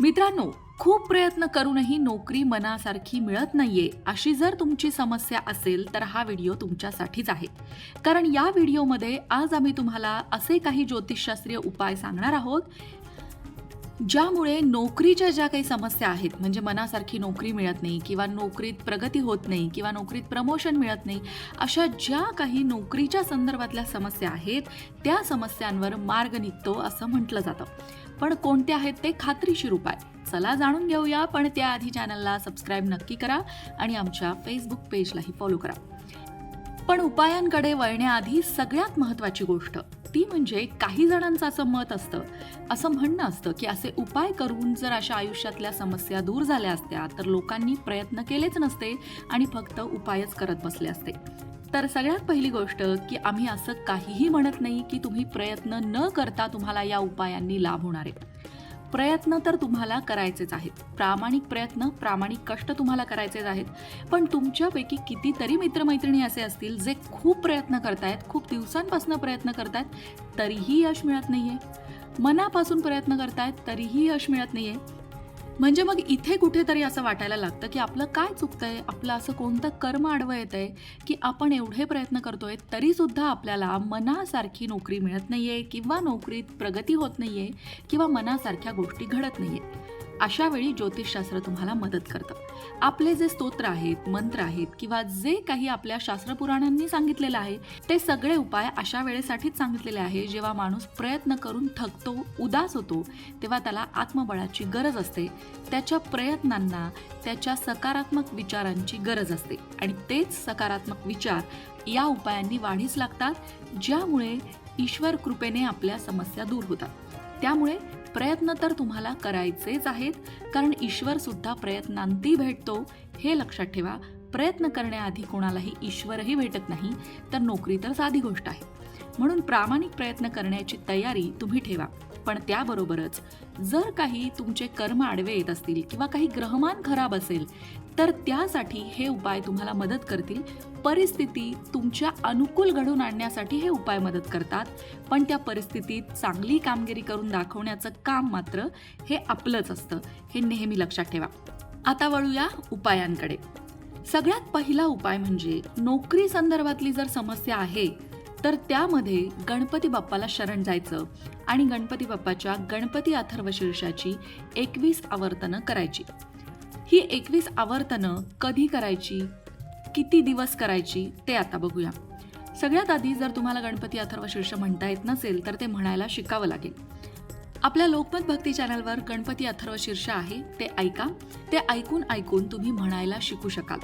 मित्रांनो खूप प्रयत्न करूनही नोकरी मनासारखी मिळत नाहीये. अशी जर तुमची समस्या असेल तर हा व्हिडिओ तुमच्यासाठीच आहे. कारण या व्हिडिओमध्ये आज आम्ही तुम्हाला असे काही ज्योतिषशास्त्रीय उपाय सांगणार आहोत ज्यामुळे नोकरीच्या ज्या काही समस्या आहेत म्हणजे मनासारखी नोकरी मिळत नाही किंवा नोकरीत प्रगती होत नाही किंवा नोकरीत प्रमोशन मिळत नाही अशा ज्या काही नोकरीच्या संदर्भातल्या समस्या आहेत त्या समस्यांवर मार्ग निघतो असं म्हटलं जातं. पण कोणते आहेत ते खात्रीशीर उपाय. चला जाणून घेऊया पण त्याआधी चॅनलला सबस्क्राईब नक्की करा आणि आमच्या फेसबुक पेजलाही फॉलो करा. पण उपायांकडे वळण्याआधी सगळ्यात महत्त्वाची गोष्ट ती म्हणजे काही जणांचं असं मत असतं असं म्हणणं असतं की असे उपाय करून जर अशा आयुष्यातल्या समस्या दूर झाल्या असत्या तर लोकांनी प्रयत्न केलेच नसते आणि फक्त उपायच करत बसले असते. तर सगळ्यात पहिली गोष्ट की आम्ही असं काहीही म्हणत नाही की तुम्ही प्रयत्न न करता तुम्हाला या उपायांनी लाभ होणार आहे. प्रयत्न तर तुम्हाला करायचेच आहेत. प्रामाणिक प्रयत्न प्रामाणिक कष्ट तुम्हाला करायचेच आहेत. पण तुमच्यापैकी कितीतरी मित्रमैत्रिणी असे असतील जे खूप प्रयत्न करतायत खूप दिवसांपासून प्रयत्न करतायत तरीही यश मिळत नाही आहे मनापासून प्रयत्न करतायत तरीही यश मिळत नाही आहे म्हणजे मग इथे कुठेतरी असं वाटायला लागतं की आपलं काय चुकतंय? आपलं असं कोणतं कर्म आडवं येत आहे की आपण एवढे प्रयत्न करतोय तरी सुद्धा आपल्याला मनासारखी नोकरी मिळत नाहीये किंवा नोकरीत प्रगती होत नाहीये किंवा मनासारख्या गोष्टी घडत नाहीये अशा वेळी ज्योतिषशास्त्र तुम्हाला मदत करतं. आपले जे स्तोत्र आहेत मंत्र आहेत किंवा जे काही आपल्या शास्त्रपुराणांनी सांगितलेलं आहे ते सगळे उपाय अशा वेळेसाठीच सांगितलेले आहे. जेव्हा माणूस प्रयत्न करून थकतो उदास होतो तेव्हा त्याला आत्मबळाची गरज असते. त्याच्या प्रयत्नांना त्याच्या सकारात्मक विचारांची गरज असते. आणि तेच सकारात्मक विचार या उपायांनी वाढीस लागतात ज्यामुळे ईश्वर कृपेने आपल्या समस्या दूर होतात. त्यामुळे प्रयत्न तर तुम्हाला करायचेच आहेत कारण ईश्वर सुद्धा प्रयत्नांती भेटतो. हे लक्षात ठेवा प्रयत्न करण्याआधी कोणालाही ईश्वरही भेटत नाही तर नोकरी तर साधी गोष्ट आहे. म्हणून प्रामाणिक प्रयत्न करण्याची तयारी तुम्ही ठेवा. पण त्याबरोबरच जर काही तुमचे कर्म आडवे येत असतील किंवा काही ग्रहमान खराब असेल तर त्यासाठी हे उपाय तुम्हाला मदत करतील. परिस्थिती तुमच्या अनुकूल घडून आणण्यासाठी हे उपाय मदत करतात. पण त्या परिस्थितीत चांगली कामगिरी करून दाखवण्याचं काम मात्र हे आपलंच असतं. हे नेहमी लक्षात ठेवा. आता वळूया उपायांकडे. सगळ्यात पहिला उपाय म्हणजे नोकरी संदर्भातली जर समस्या आहे तर त्यामध्ये गणपती बाप्पाला शरण जायचं आणि गणपती बाप्पाच्या गणपती अथर्व शीर्षाची एकवीस आवर्तनं करायची. ही एकवीस आवर्तनं कधी करायची? किती दिवस करायची? ते आता बघूया. सगळ्यात आधी जर तुम्हाला गणपती अथर्व शीर्ष म्हणता येत नसेल तर ते म्हणायला शिकावं लागेल. आपल्या लोकमत भक्ती चॅनलवर गणपती अथर्व शीर्ष आहे ते ऐका. ते ऐकून ऐकून तुम्ही म्हणायला शिकू शकाल.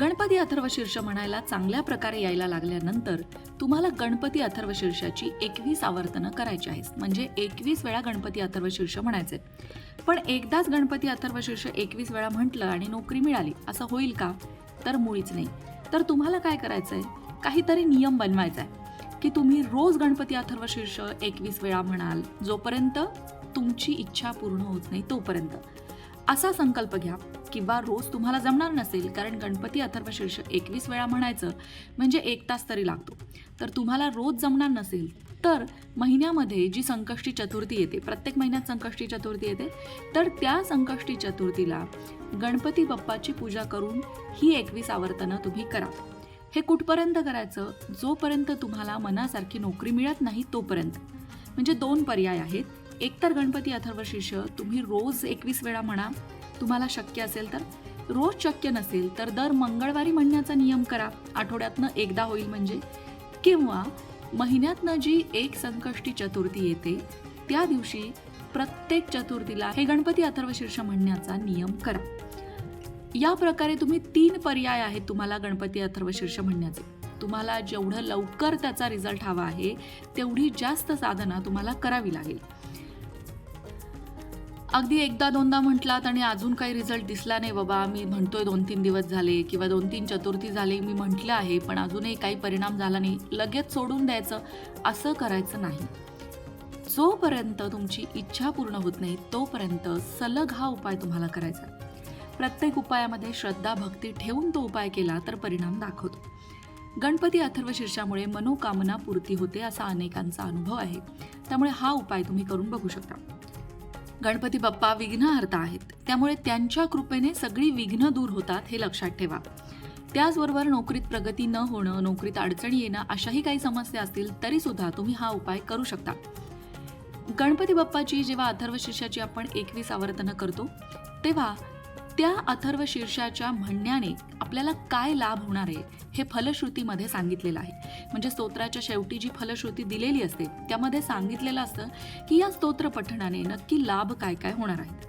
गणपती अथर्व शीर्ष म्हणायला चांगल्या प्रकारे यायला लागल्यानंतर तुम्हाला गणपती अथर्व शीर्षाची एकवीस आवर्तनं करायची आहेत. म्हणजे एकवीस वेळा गणपती अथर्व शीर्ष म्हणायचे. पण एकदाच गणपती अथर्व शीर्ष एकवीस वेळा म्हटलं आणि नोकरी मिळाली असं होईल का? तर मुळीच नाही. तर तुम्हाला काय करायचं आहे काहीतरी नियम बनवायचा आहे की तुम्ही रोज गणपती अथर्व शीर्ष एकवीस वेळा म्हणाल जोपर्यंत तुमची इच्छा पूर्ण होत नाही तोपर्यंत. असा संकल्प घ्या. किंवा रोज तुम्हाला जमणार नसेल कारण गणपती अथर्व शीर्ष एकवीस वेळा म्हणायचं म्हणजे एक तास तरी लागतो. तर तुम्हाला रोज जमणार नसेल तर महिन्यामध्ये जी संकष्टी चतुर्थी येते प्रत्येक महिन्यात संकष्टी चतुर्थी येते तर त्या संकष्टी चतुर्थीला गणपती बाप्पाची पूजा करून ही एकवीस आवर्तनं तुम्ही करा. हे कुठपर्यंत करायचं? जोपर्यंत तुम्हाला मनासारखी नोकरी मिळत नाही तोपर्यंत. म्हणजे दोन पर्याय आहेत. एकतर गणपती अथर्व शीर्ष तुम्ही रोज एकवीस वेळा म्हणा तुम्हाला शक्य असेल तर. रोज शक्य नसेल तर दर मंगळवारी म्हणण्याचा नियम करा. आठवड्यातनं एकदा होईल म्हणजे. किंवा महिन्यातनं जी एक संकष्टी चतुर्थी येते त्या दिवशी प्रत्येक चतुर्थीला हे गणपती अथर्वशीर्ष म्हणण्याचा नियम करा. या प्रकारे तुम्ही तीन पर्याय आहेत तुम्हाला गणपती अथर्वशीर्ष म्हणण्याचे. तुम्हाला जेवढं लवकर त्याचा रिझल्ट हवा आहे तेवढी जास्त साधना तुम्हाला करावी लागेल. अगदी एकदा दोनदा म्हटलात आणि अजून काही रिझल्ट दिसला नाही बाबा. मी म्हणतोय दोन तीन दिवस झाले किंवा दोन तीन चतुर्थी झाले मी म्हटलं आहे पण अजूनही काही परिणाम झाला नाही. लगेच सोडून द्यायचं असं करायचं नाही. जोपर्यंत तुमची इच्छा पूर्ण होत नाही तोपर्यंत सलग हा उपाय तुम्हाला करायचा प्रत्येक उपायामध्ये श्रद्धा भक्ती ठेवून तो उपाय केला तर परिणाम दाखवतो. गणपती अथर्व शीर्षामुळे मनोकामना पूर्ती होते असा अनेकांचा अनुभव आहे. त्यामुळे हा उपाय तुम्ही करून बघू शकता. गणपती बाप्पा विघ्नहर्ता आहेत. त्यामुळे त्यांच्या कृपेने सगळी विघ्न दूर होतात हे लक्षात ठेवा. त्याचबरोबर नोकरीत प्रगती न होणं नोकरीत अडचणी येणं अशाही काही समस्या असतील तरी सुद्धा तुम्ही हा उपाय करू शकता. गणपती बाप्पाची जेव्हा अथर्व शीर्षाची आपण एकवीस आवर्तनं करतो तेव्हा त्या अथर्व शीर्षाच्या म्हणण्याने आपल्याला काय लाभ होणार आहे हे फलश्रुतीमध्ये सांगितलेलं आहे. म्हणजे स्तोत्राच्या शेवटी जी फलश्रुती दिलेली असते त्यामध्ये सांगितलेलं असतं की या स्तोत्र पठणाने नक्की लाभ काय काय होणार आहेत.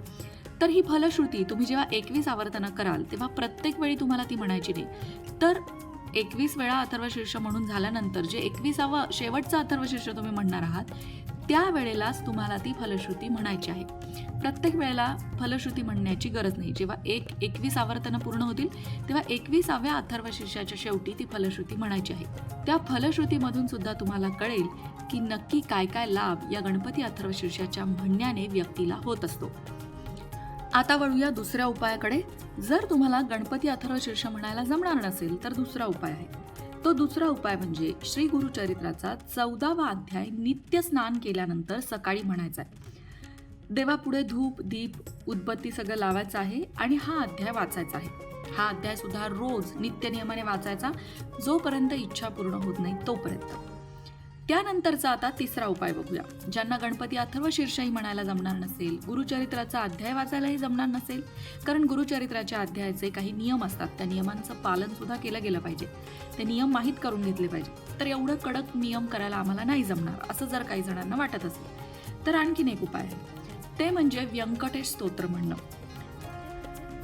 तर ही फलश्रुती तुम्ही जेव्हा एकवीस आवर्तनं कराल तेव्हा प्रत्येक वेळी तुम्हाला ती म्हणायची नाही. तर एकवीस वेळा अथर्वशीर्ष म्हणून झाल्यानंतर जे एकविसावं शेवटचं अथर्वशीर्ष तुम्ही म्हणणार आहात त्या वेळेलाच तुम्हाला ती फलश्रुती म्हणायची आहे. प्रत्येक वेळेला फलश्रुती म्हणण्याची गरज नाही. जेव्हा एक एकवीस आवर्तनं पूर्ण होतील तेव्हा एकविसाव्या अथर्वशीर्षाच्या शेवटी ती फलश्रुती म्हणायची आहे. त्या फलश्रुतीमधून सुद्धा तुम्हाला कळेल की नक्की काय काय लाभ या गणपती अथर्वशीर्षाच्या म्हणण्याने व्यक्तीला होत असतो. आता वळूया दुसऱ्या उपायाकडे. जर तुम्हाला गणपती अथर्वशीर्ष म्हणायला जमणार नसेल तर दुसरा उपाय आहे. तो दुसरा उपाय म्हणजे श्री गुरुचरित्राचा चौदावा अध्याय नित्य स्नान केल्यानंतर सकाळी म्हणायचा आहे. देवापुढे धूप दीप उदबत्ती सगळं लावायचं आहे आणि हा अध्याय वाचायचा आहे. हा अध्याय सुद्धा रोज नित्य नियमाने वाचायचा जोपर्यंत इच्छा पूर्ण होत नाही तोपर्यंत. त्यानंतरचा आता तिसरा उपाय बघूया. ज्यांना गणपती अथर्व शीर्षही म्हणायला जमणार नसेल गुरुचरित्राचा अध्याय वाचायलाही जमणार नसेल कारण गुरुचरित्राच्या अध्यायाचे काही नियम असतात त्या नियमांचं पालन सुद्धा केलं गेलं पाहिजे. ते नियम माहीत करून घेतले पाहिजे. तर एवढं कडक नियम करायला आम्हाला नाही जमणार असं जर काही जणांना वाटत असेल. तर आणखीन एक उपाय आहे. ते म्हणजे व्यंकटेश स्तोत्र म्हणणं.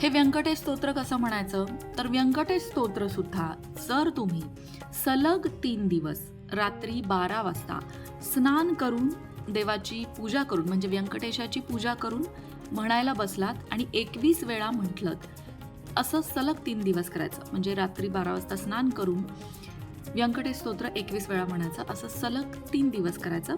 हे व्यंकटेश स्तोत्र कसं म्हणायचं? तर व्यंकटेश स्तोत्र सुद्धा जर तुम्ही सलग तीन दिवस रात्री बारा वाजता स्नान करून देवाची पूजा करून म्हणजे व्यंकटेशाची पूजा करून म्हणायला बसलात आणि एकवीस वेळा म्हटलं असं सलग तीन दिवस करायचं. म्हणजे रात्री बारा वाजता स्नान करून व्यंकटेश स्तोत्र एकवीस वेळा म्हणायचं. असं सलग तीन दिवस करायचं.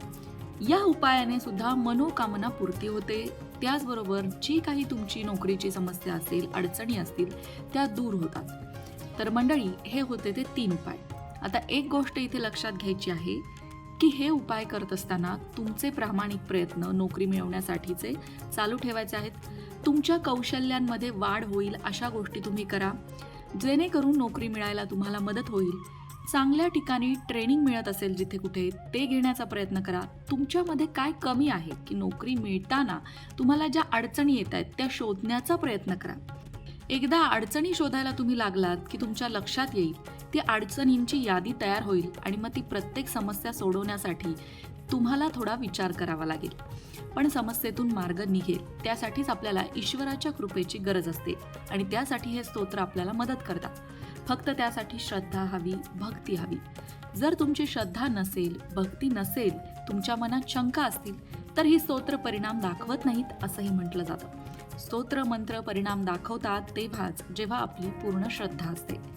या उपायाने सुद्धा मनोकामना पूर्ती होते. त्याचबरोबर जी काही तुमची नोकरीची समस्या असेल अडचणी असतील त्या दूर होतात. तर मंडळी हे होते ते तीन उपाय. आता एक गोष्ट इथे लक्षात घ्यायची आहे की हे उपाय करत असताना तुमचे प्रामाणिक प्रयत्न नोकरी मिळवण्यासाठीचे चालू ठेवायचे आहेत. तुमच्या कौशल्यांमध्ये वाढ होईल अशा गोष्टी तुम्ही करा. जेणेकरून नोकरी मिळायला तुम्हाला मदत होईल. चांगल्या ठिकाणी ट्रेनिंग मिळत असेल जिथे कुठे ते घेण्याचा प्रयत्न करा. तुमच्यामध्ये काय कमी आहे की नोकरी मिळताना तुम्हाला ज्या अडचणी येत आहेत त्या शोधण्याचा प्रयत्न करा. एकदा अडचणी शोधायला तुम्ही लागलात की तुमच्या लक्षात येईल. ती अडचणींची यादी तयार होईल आणि मग ती प्रत्येक समस्या सोडवण्यासाठी तुम्हाला थोडा विचार करावा लागेल. पण समस्येतून मार्ग निघेल त्यासाठीच आपल्याला ईश्वराच्या कृपेची गरज असते आणि त्यासाठी हे स्तोत्र आपल्याला मदत करतात. फक्त त्यासाठी श्रद्धा हवी भक्ती हवी. जर तुमची श्रद्धा नसेल भक्ती नसेल तुमच्या मनात शंका असतील तर ही स्तोत्र परिणाम दाखवत नाहीत असंही म्हटलं जातं. स्तोत्र मंत्र परिणाम दाखवतात तेव्हाच जेव्हा आपली पूर्ण श्रद्धा असते.